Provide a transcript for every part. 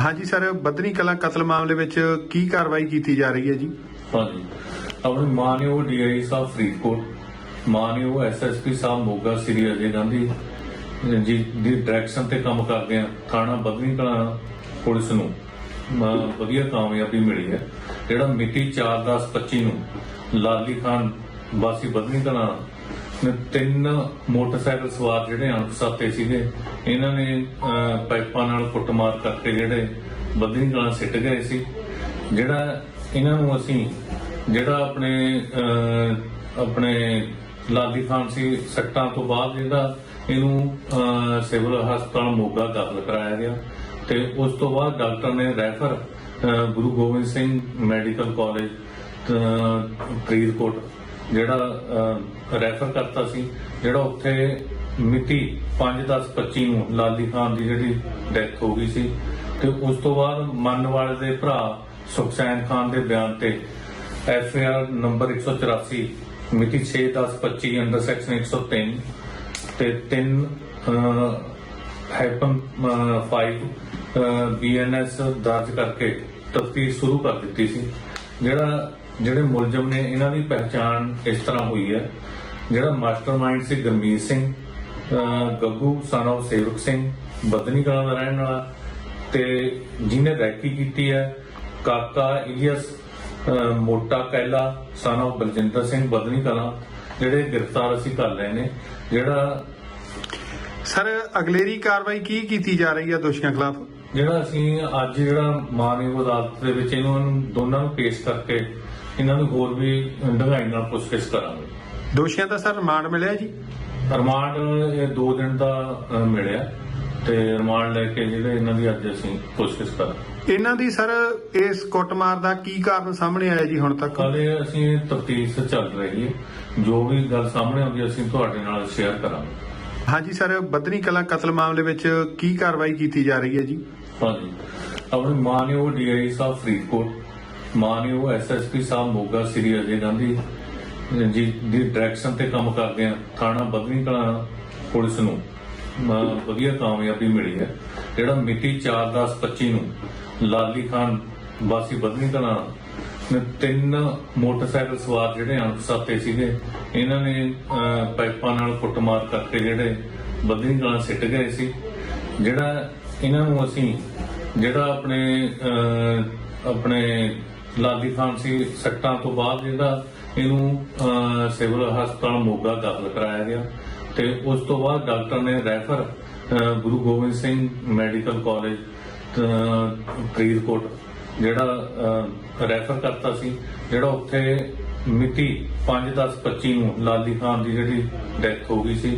ਹਾਂਜੀ ਸਰ ਬੱਦਨੀ ਕਲਾਂ ਕਤਲ ਮਾਮਲੇ ਵਿੱਚ ਕੀ ਕਾਰਵਾਈ ਕੀਤੀ ਜਾ ਰਹੀ ਹੈ ਜੀ? ਹਾਂਜੀ। ਆਪਣੇ ਮਾਨਯੋਗ ਡੀਆਈ ਸਾਹਿਬ ਫਰੀਦਕੋਟ, ਮਾਨਯੋਗ ਐਸਐਸਪੀ ਸਾਹਿਬ ਮੋਗਾ, ਸ੍ਰੀ ਅਜੇ ਗਾਂਧੀ ਜੀ ਦੀ ਡਾਇਰੈਕਸ਼ਨ ਤੇ ਕੰਮ ਕਰਦੇ ਆ, ਥਾਣਾ ਬਦਨੀ ਕਲਾਂ ਪੁਲਿਸ ਨੂੰ। ਵਧੀਆ ਕਾਮਯਾਬੀ ਮਿਲੀ ਹੈ। ਜਿਹੜਾ ਮਿਤੀ 4/10/25 ਨੂੰ ਲਾਲੀ ਖਾਨ ਵਾਸੀ ਬਦਨੀ ਕਲਾ ਤਿੰਨ ਮੋਟਰਸਾਈਕਲ ਸਵਾਰ ਜਿਹੜੇ ਅਣਪਛਾਤੇ ਸੀਗੇ ਇਹਨਾਂ ਨੇ ਅਹ, ਪਾਈਪਾਂ ਨਾਲ ਕੁੱਟਮਾਰ ਕਰਕੇ ਜਿਹੜੇ ਬਦਨੀ ਕਲਾਂ ਸਿੱਟ ਗਏ ਸੀ। ਜਿਹੜਾ ਇਹਨਾਂ ਨੂੰ ਅਸੀਂ ਜਿਹੜਾ ਆਪਣੇ ਆਪਣੇ ਲਾਲੀ ਖਾਨ ਸੀ ਸੱਟਾਂ ਤੋਂ ਬਾਅਦ ਜਿਹੜਾ ਇਹਨੂੰ ਸਿਵਲ ਹਸਪਤਾਲ ਮੋਗਾ ਦਾਖਲ ਕਰਾਇਆ ਗਿਆ ਤੇ ਉਸ ਤੋਂ ਬਾਅਦ ਡਾਕਟਰ ਨੇ refer Guru Gobind Singh medical college Faridkot ਜਿਹੜਾ ਰੈਫਰ ਕਰਤਾ ਸੀ, ਜਿਹੜਾ ਉੱਥੇ ਮਿਤੀ 5/10/25 ਨੂੰ ਲਾਲੀ ਖਾਨ ਦੀ ਜਿਹੜੀ ਡੈਥ ਹੋ ਗਈ ਸੀ ਤੇ ਉਸ ਤੋਂ ਬਾਅਦ ਮੰਨ ਵਾਲੇ ਦੇ ਭਰਾ ਸੁਖਸੈਨ ਖਾਨ ਦੇ ਬਿਆਨ ਤੇ ਐਫ ਆਰ ਨੰਬਰ 184 ਮਿਤੀ 6/10/25 ਅੰਡਰ ਸੈਕਸ਼ਨ 103 ਤੇ 3 ਹਾਈਪਨ 5 ਬੀਐਨਐਸ ਦਰਜ ਕਰਕੇ ਤਫਤੀਸ਼ ਸ਼ੁਰੂ ਕਰ ਦਿੱਤੀ ਸੀ। ਜਿਹੜਾ ਜਿਹੜੇ ਮੁਲਜ਼ਮ ਨੇ ਇਹਨਾਂ ਦੀ ਪਹਿਚਾਣ ਇਸ ਤਰ੍ਹਾਂ ਹੋਈ ਹੈ। ਜਿਹੜਾ ਮਾਸਟਰਮਾਈਂਡ ਸੀ ਗਰਮੀਤ ਸਿੰਘ ਗੱਗੂ of ਸੇਵਕ ਸਿੰਘ ਬਦਨੀ ਕਲਾਂ ਦਾ ਰਹਿਣ ਵਾਲਾ ਤੇ ਜਿਹਨੇ ਰੈਕੀ ਕੀਤੀ ਹੈ ਕਾਕਾ ਇਲੀਅਸ ਮੋਟਾ ਕੈਲਾ of ਬਲਜਿੰਦਰ ਸਿੰਘ ਬਦਨੀ ਕਲਾਂ ਜਿਹੜੇ ਗ੍ਰਿਫਤਾਰ ਅਸੀਂ ਕਰ ਲਏ ਨੇ। ਜਿਹੜਾ ਸਰ ਅਗਲੇਰੀ ਕਾਰਵਾਈ ਕੀ ਕੀਤੀ ਜਾ ਰਹੀ ਹੈ ਦੋਸ਼ੀਆਂ ਖਿਲਾਫ? ਜਿਹੜਾ ਅਸੀਂ ਅੱਜ ਜਿਹੜਾ ਮਾਨਯੋਗ ਅਦਾਲਤ ਦੇ ਵਿੱਚ ਇਹਨਾਂ ਨੂੰ ਦੋਨਾਂ ਨੂੰ ਪੇਸ਼ ਕਰਕੇ ਇਹਨਾਂ ਨੂੰ ਹੋਰ ਵੀ ਡੂੰਘਾਈ ਨਾਲ ਪੁੱਛਗਿੱਛ ਕਰਾਂਗੇ। ਦੋਸ਼ੀਆਂ ਦਾ ਸਰ ਰਿਮਾਂਡ ਮਿਲਿਆ ਜੀ? ਰਿਮਾਂਡ ਇਹ 2 ਦਿਨ ਦਾ ਅਹ, ਮਿਲਿਆ। ਤੇ ਰਿਮਾਂਡ ਲੈ ਕੇ ਜਿਹੜੇ ਇਹਨਾਂ ਦੀ ਅੱਜ ਅਸੀਂ ਪੁੱਛਗਿੱਛ ਕਰਾਂਗੇ। ਇਹਨਾਂ ਦੀ ਸਰ ਇਸ ਕੁੱਟਮਾਰ ਦਾ ਕੀ ਕਾਰਨ ਸਾਹਮਣੇ ਆਇਆ ਜੀ ਹੁਣ ਤੱਕ? ਇਹ ਅਸੀਂ ਤਫਤੀਸ਼ ਚੱਲ ਰਹੀ ਹੈ। ਜੋ ਵੀ ਗੱਲ ਸਾਹਮਣੇ ਆਉਂਦੀ ਅਸੀਂ ਤੁਹਾਡੇ ਨਾਲ ਸ਼ੇਅਰ ਕਰਾਂਗੇ। ਹਾਂਜੀ ਸਰ ਬੱਦਨੀ ਕਲਾਂ ਕਤਲ ਮਾਮਲੇ ਵਿੱਚ ਕੀ ਕਾਰਵਾਈ ਕੀਤੀ ਜਾ ਰਹੀ ਹੈ ਜੀ? ਹਾਂਜੀ। ਆਪਣੇ ਮਾਨਯੋਗ ਡੀਆਈ ਸਾਹਿਬ ਫਰੀਦਕੋਟ। ਮਾਨਯੋਗ ਐਸਐਸਪੀ ਸਾਹਿਬ ਮੋਗਾ ਸ੍ਰੀ ਅਜੇ ਗਾਂਧੀ ਜੀ ਦੀ ਡਾਇਰੈਕਸ਼ਨ ਤੇ ਕੰਮ ਕਰਦੇ ਆ ਥਾਣਾ ਬਦਨੀ ਕਲਾਂ ਪੁਲਿਸ ਨੂੰ। ਵਧੀਆ ਕਾਮਯਾਬੀ ਮਿਲੀ ਹੈ। ਜਿਹੜਾ ਮਿਤੀ 4/10/25 ਨੂੰ ਲਾਲੀ ਖਾਨ ਵਾਸੀ ਬਦਨੀ ਕਲਾਂ ਨੇ ਤਿੰਨ ਮੋਟਰਸਾਈਕਲ ਸਵਾਰ ਜਿਹੜੇ ਅਣਪਛਾਤੇ ਸੀਗੇ ਇਹਨਾਂ ਨੇ ਅਹ, ਪਾਈਪਾਂ ਨਾਲ ਕੁੱਟਮਾਰ ਕਰਕੇ ਜਿਹੜੇ ਬਦਨੀ ਕਲਾਂ ਸਿੱਟ ਗਏ ਸੀ। ਜਿਹੜਾ ਇਹਨਾਂ ਨੂੰ ਅਸੀਂ ਜਿਹੜਾ ਆਪਣੇ ਆਪਣੇ ਲਾਲੀ ਖਾਨ ਸੀ ਸੱਟਾਂ ਤੋਂ ਬਾਅਦ ਜਿਹੜਾ ਇਹਨੂੰ ਸਿਵਲ ਹਸਪਤਾਲ ਮੋਗਾ ਦਾਖਲ ਕਰਾਇਆ ਗਿਆ ਤੇ ਉਸ ਤੋਂ ਬਾਅਦ ਡਾਕਟਰ ਨੇ refer Guru Gobind Singh medical college uh, Faridkot ਜਿਹੜਾ ਰੈਫਰ ਕਰਤਾ ਸੀ ਜਿਹੜਾ ਉੱਥੇ ਮਿਤੀ 5/10/25 ਨੂੰ ਲਾਲੀ ਖਾਨ ਦੀ ਜਿਹੜੀ ਡੈਥ ਹੋ ਗਈ ਸੀ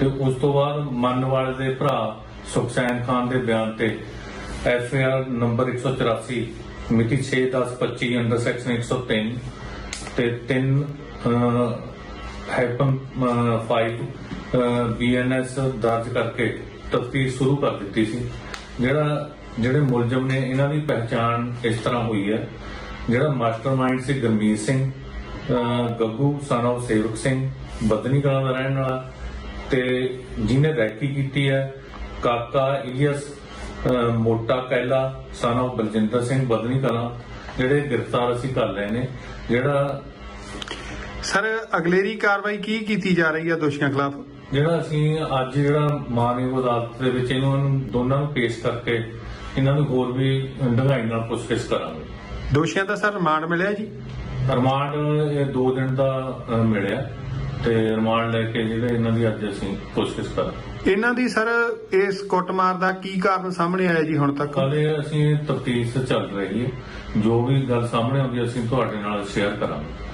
ਤੇ ਉਸ ਤੋਂ ਬਾਅਦ ਮੰਨ ਵਾਲੇ ਦੇ ਭਰਾ ਸੁਖਸੈਨ ਖਾਨ ਦੇ ਬਿਆਨ ਤੇ ਐਫ ਆਰ ਨੰਬਰ 184 ਮਿਤੀ 6/10/25 ਅੰਡਰ ਸੈਕਸ਼ਨ 103 ਤੇ 3 ਹਾਈਪਨ 5 ਬੀਐਨਐਸ ਦਰਜ ਕਰਕੇ ਤਫਤੀਸ਼ ਸ਼ੁਰੂ ਕਰ ਦਿੱਤੀ ਸੀ। ਜਿਹੜਾ, ਜਿਹੜੇ ਮੁਲਜ਼ਮ ਨੇ ਇਹਨਾਂ ਦੀ ਪਹਿਚਾਣ ਇਸ ਤਰ੍ਹਾਂ ਹੋਈ ਹੈ। ਜਿਹੜਾ ਮਾਸਟਰਮਾਈਂਡ ਸੀ ਗਰਮੀਤ ਸਿੰਘ ਗੱਗੂ ਸਨ of ਸੇਵਕ ਸਿੰਘ ਬਦਨੀ ਕਲਾਂ ਦਾ ਰਹਿਣ ਵਾਲਾ ਤੇ ਜਿਹਨੇ ਰੈਕੀ ਕੀਤੀ ਹੈ, Kaka alias Mota Kaila son of Baljinder Singh Badni Kalan ਜਿਹੜੇ ਗ੍ਰਿਫਤਾਰ ਅਸੀਂ ਕਰ ਲਏ ਨੇ ਜਿਹੜਾ ਸਰ ਅਗਲੇਰੀ ਕਾਰਵਾਈ ਕੀ ਕੀਤੀ ਜਾ ਰਹੀ ਹੈ ਦੋਸ਼ੀਆਂ ਖਿਲਾਫ? ਜਿਹੜਾ ਅਸੀਂ ਅੱਜ ਜਿਹੜਾ ਮਾਨਯੋਗ ਅਦਾਲਤ ਦੇ ਵਿੱਚ ਇਹਨਾਂ ਨੂੰ ਦੋਨਾਂ ਨੂੰ ਪੇਸ਼ ਕਰਕੇ ਇਹਨਾਂ ਨੂੰ ਹੋਰ ਵੀ ਡੂੰਘਾਈ ਨਾਲ ਪੁੱਛਗਿੱਛ ਕਰਾਂਗੇ। ਦੋਸ਼ੀਆਂ ਦਾ ਸਰ ਰਿਮਾਂਡ ਮਿਲਿਆ ਜੀ? ਰਿਮਾਂਡ ਇਹ 2 ਦਿਨ ਦਾ ਮਿਲਿਆ ਤੇ ਰਿਮਾਂਡ ਲੈ ਕੇ ਜਿਹੜੇ ਇਹਨਾਂ ਦੀ ਅੱਜ ਅਸੀਂ ਪੁੱਛਗਿੱਛ ਕਰਾਂਗੇ। ਇਹਨਾਂ ਦੀ ਸਰ ਇਸ ਕੁੱਟਮਾਰ ਦਾ ਕੀ ਕਾਰਨ ਸਾਹਮਣੇ ਆਇਆ ਜੀ ਹੁਣ ਤੱਕ? ਕੱਲ੍ਹ ਅਸੀਂ ਤਫਤੀਸ਼ ਚੱਲ ਰਹੀ ਹੈ। ਜੋ ਵੀ ਗੱਲ ਸਾਹਮਣੇ ਆਉਂਦੀ ਅਸੀਂ ਤੁਹਾਡੇ ਨਾਲ ਸ਼ੇਅਰ ਕਰਾਂਗੇ।